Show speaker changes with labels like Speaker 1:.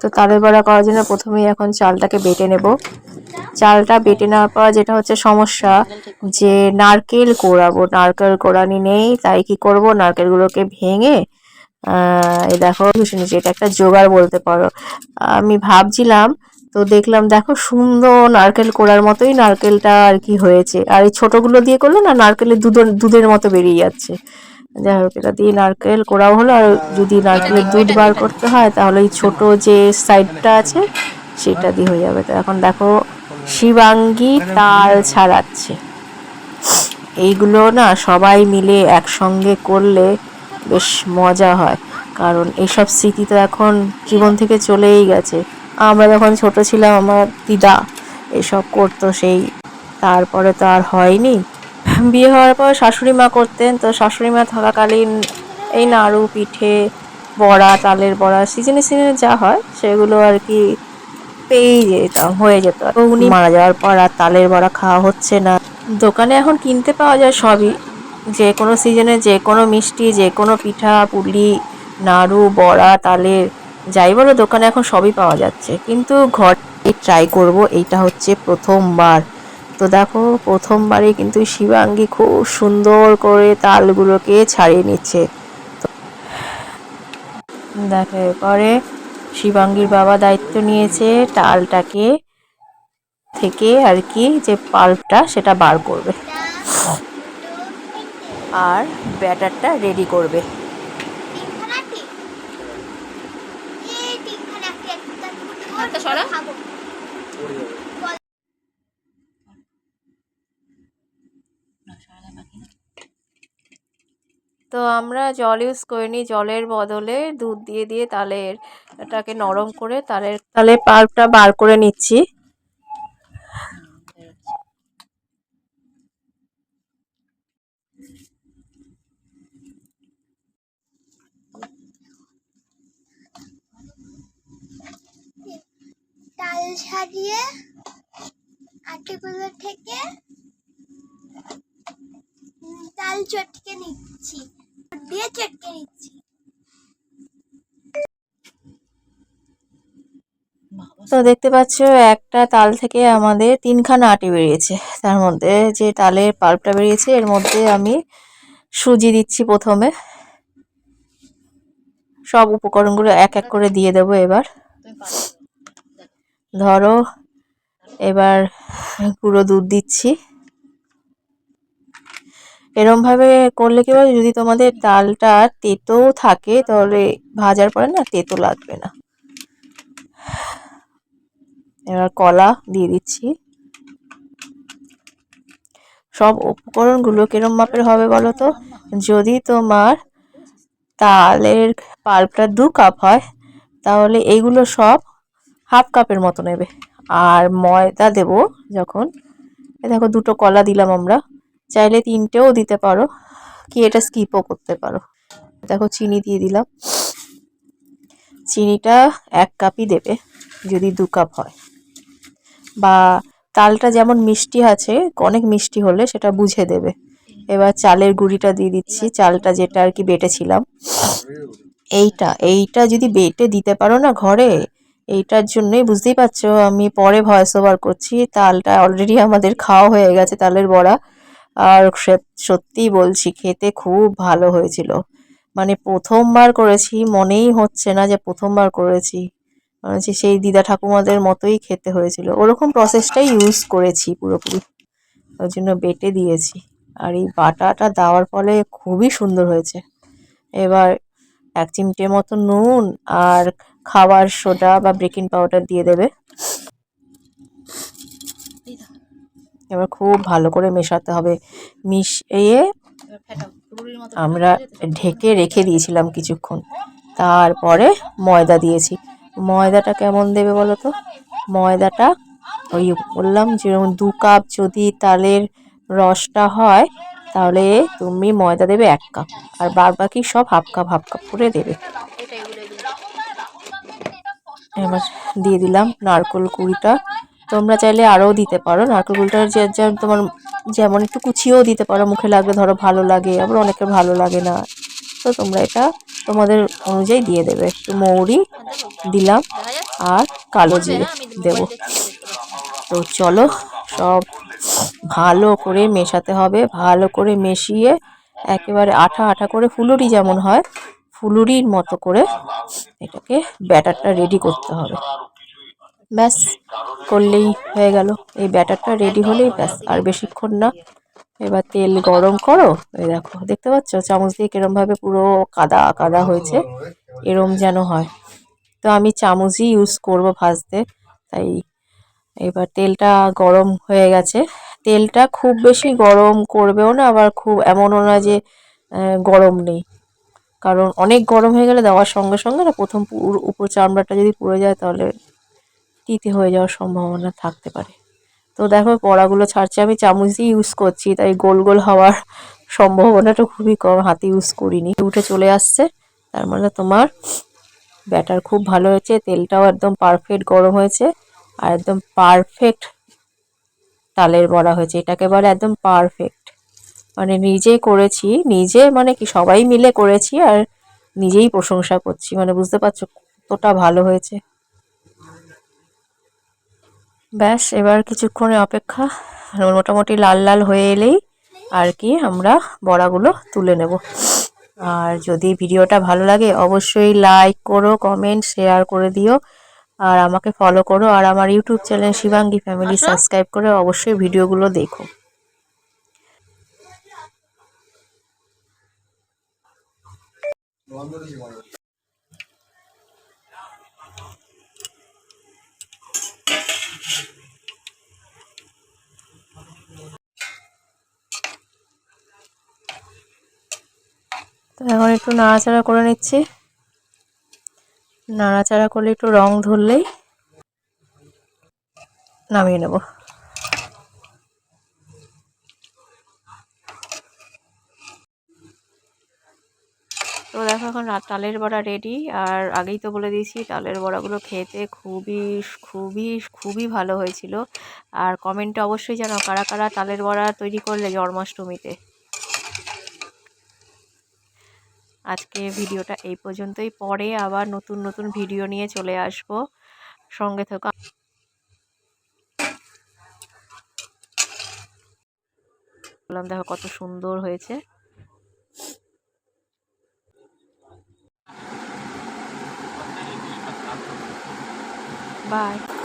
Speaker 1: তো তালের বড়া করার জন্য প্রথমেই এখন চালটাকে বেটে নেব। চালটা বেটে নেওয়ার পর যেটা হচ্ছে সমস্যা যে নারকেল কোড়াবো নারকেল কোড়ানি নেই, তাই কি করব? নারকেলগুলোকে ভেঙে এই দেখো শুনেছি এটা একটা জোগাড় বলতে পারো। আমি ভাবছিলাম, তো দেখলাম দেখো সুন্দর নারকেল কোড়ার মতোই নারকেলটা আর কি হয়েছে। আর এই ছোটগুলো দিয়ে করলে না নারকেলের দুধের দুধের মতো বেরিয়ে যাচ্ছে। যাই হোক, এটা দিয়ে নারকেল কোড়াও হলো, আর যদি নারকেলের দুধ বার করতে হয়, তাহলে এই ছোট যে সাইডটা আছে, সেটা দিয়ে হয়ে যাবে। তো এখন দেখো, শিবাঙ্গী তাল ছাড়াচ্ছে। এইগুলো না সবাই মিলে একসঙ্গে করলে বেশ মজা হয়, কারণ এইসব স্মৃতি তো এখন জীবন থেকে চলেই গেছে। আমরা যখন ছোট ছিলাম, আমার দিদা এসব করতো, সেই তারপরে তো আর হয়নি। বিয়ে হওয়ার পর শাশুড়ি মা করতেন, তো শাশুড়ি মা থাকাকালীন এই নাড়ু, পিঠে, বড়া তালের বড়া, সিজনে সিজনে যা হয়, সেগুলো আর কি পেয়েই যেতাম, হয়ে যেত। উনি মারা যাওয়ার পর আর তালের বড়া খাওয়া হচ্ছে না। দোকানে এখন কিনতে পাওয়া যায় সবই। যে কোনো সিজনে যে কোনো মিষ্টি, যে কোনো পিঠা, পুলি, নাড়ু, বড়া, তালের, যাই বলো দোকানে এখন সবই পাওয়া যাচ্ছে। কিন্তু ঘরে ট্রাই করব, এইটা হচ্ছে প্রথমবার। তো দেখো প্রথমবারে কিন্তু শিবাঙ্গী খুব সুন্দর করে তালগুলোকে ছাড়িয়ে নিচ্ছে। দেখো এরপরে শিবাঙ্গীর বাবা দায়িত্ব নিয়েছে তালটাকে থেকে আর কি যে পাল্পটা সেটা বার করবে। আর ব্যাটারটা রেডি করবে।
Speaker 2: সরা।
Speaker 1: তো আমরা জল ইউজ করিনি, জলের বদলে দুধ দিয়ে দিয়ে তালের এটাকে নরম করে তালের তালের পাল্পটা বার করে নিচ্ছি।
Speaker 3: তাল থেকে তাল চটকে নিচ্ছি। দিয়ে চটকে নিচ্ছি।
Speaker 1: তো দেখতে পাচ্ছ, একটা তাল থেকে আমাদের তিনখানা আটি বেরিয়েছে। তার মধ্যে যে তালের পাল্পটা বেরিয়েছে, এর মধ্যে আমি সুজি দিচ্ছি প্রথমে। সব উপকরণগুলো এক এক করে দিয়ে দেবো এবার। ধরো, এবার গুঁড়ো দুধ দিচ্ছি। এরম ভাবে করলে কি বলো যদি তোমাদের ডালটা তেতো থাকে, তাহলে ভাজার পরে না তেতো লাগবে না। এবার কলা দিয়ে দিচ্ছি। সব উপকরণগুলো কিরম মাপের হবে বলো তো? যদি তোমার তালের পাল্পটা দু কাপ হয়, তাহলে এইগুলো সব হাফ কাপের মতো নেবে। আর ময়দা দেবো যখন। দেখো দুটো কলা দিলাম আমরা। চাইলে তিনটেও দিতে পারো। কি এটা স্কিপও করতে পারো। দেখো চিনি দিয়ে দিলাম। চিনিটা এক কাপই দেবে, যদি দু কাপ হয়। বা তালটা যেমন মিষ্টি আছে, অনেক মিষ্টি হলে সেটা বুঝে দেবে। এবার চালের গুঁড়িটা দিয়ে দিচ্ছি, চালটা যেটা আর কি বেটেছিলাম। এইটা এইটা যদি বেটে দিতে পারো না ঘরে, এইটার জন্যই বুঝতেই পারছ, আমি পরে ভয়েস ওভার করছি। তালটা অলরেডি আমাদের খাওয়া হয়ে গেছে, তালের বড়া। আর সে- সত্যিই বলছি, খেতে খুব ভালো হয়েছিল। মানে প্রথমবার করেছি, মনেই হচ্ছে না যে প্রথমবার করেছি। মনে সেই দিদা ঠাকুমাদের মতোই খেতে হয়েছিল। ওরকম প্রসেসটাই ইউজ করেছি পুরোপুরি। ওই জন্য বেটে দিয়েছি। আর এই বাটাটা দেওয়ার ফলে খুবই সুন্দর হয়েছে। এবার এক চিমটে মতো নুন আর খাবার সোডা বা বেকিং পাউডার দিয়ে দেবে। এবার খুব ভালো করে মেশাতে হবে। মিশিয়ে আমরা ঢেকে রেখে দিয়েছিলাম কিছুক্ষণ। তারপরে ময়দা দিয়েছি। ময়দাটা কেমন দেবে বলো তো? ময়দাটা ওই বললাম যেরকম দু কাপ যদি তালের রসটা হয়, তাহলে তুমি ময়দা দেবে এক কাপ। আর বাদ বাকি সব হাফ কাপ হাফ কাপ করে দেবে। এবার দিয়ে দিলাম নারকোল কুড়িটা। তোমরা চাইলে আরও দিতে পারো। নারকেল যে যা তোমার যেমন একটু কুচিয়েও দিতে পারো মুখে লাগলে ধরো ভালো লাগে আবার অনেকের ভালো লাগে না। তো তোমরা এটা তোমাদের অনুযায়ী দিয়ে দেবে। একটু মৌরি দিলাম আর কালো জিরে দেবো। তো চলো সব ভালো করে মেশাতে হবে। ভালো করে মেশিয়ে একেবারে আঠা আঠা করে ফুলুরি যেমন হয় ফুলুরির মতো করে এটাকে ব্যাটারটা রেডি করতে হবে। ব্যাস, করলেই হয়ে গেল। এই ব্যাটারটা রেডি হলেই ব্যাস, আর বেশিক্ষণ না। এবার তেল গরম করো। এই দেখো, দেখতে পাচ্ছ? চামচ দিয়ে কিরম ভাবে পুরো কাদা কাদা হয়েছে, এরম যেন হয়। তো আমি চামচই ইউজ করব ভাজতে, তাই এবার তেলটা গরম হয়ে গেছে। তেলটা খুব বেশি গরম করবেও না, আবার খুব এমনও না যে গরম নেই। কারণ অনেক গরম হয়ে গেলে দেওয়ার সঙ্গে সঙ্গে না, প্রথম উপর চামড়াটা যদি পুড়ে যায়, তাহলে তিতে হয়ে যাওয়ার সম্ভাবনা থাকতে পারে। তো দেখো বড়াগুলো ছাড়ছে। আমি চামচ দিয়ে ইউজ করছি, তাই গোল গোল হওয়ার সম্ভাবনাটা খুবই কম। হাতে ইউজ করিনি। উঠে চলে আসছে। তার মানে তোমার ব্যাটার খুব ভালো হয়েছে। তেলটাও একদম পারফেক্ট গরম হয়েছে। আর একদম পারফেক্ট তালের বড়া হয়েছে। এটাকে বলে একদম পারফেক্ট মানে নিজে করেছি। নিজে মানে কি, সবাই মিলে করেছি আর নিজেই প্রশংসা করছি। মানে বুঝতে পারছ কতটা ভালো হয়েছে। ব্যাস এবার কিছুক্ষণে অপেক্ষা। মোটামুটি লাল লাল হয়ে এলেই আর কি আমরা বড়াগুলো তুলে নেব। আর যদি ভিডিওটা ভালো লাগে অবশ্যই লাইক করো কমেন্ট শেয়ার করে দিও। আর আমাকে ফলো করো। আর আমার YouTube channel Shivangi family subscribe করে অবশ্যই ভিডিওগুলো দেখো। তো এখন একটু নাড়াচাড়া করে নিচ্ছি। নাড়াচাড়া করলে একটু রং ধরলেই নামিয়ে নেব। তো দেখো এখন তালের বড়া রেডি আর আগেই তো বলে দিয়েছি, তালের বড়াগুলো খেতে খুবই খুবই খুবই ভালো হয়েছিল। আর কমেন্টে অবশ্যই জানাও, কারা কারা তালের বড়া তৈরি করলে জন্মাষ্টমীতে? আজকে ভিডিওটা এই পর্যন্তই। পরে আবার নতুন নতুন ভিডিও নিয়ে চলে আসব। সঙ্গে থেকো। বললাম, দেখো কত সুন্দর হয়েছে। বাই।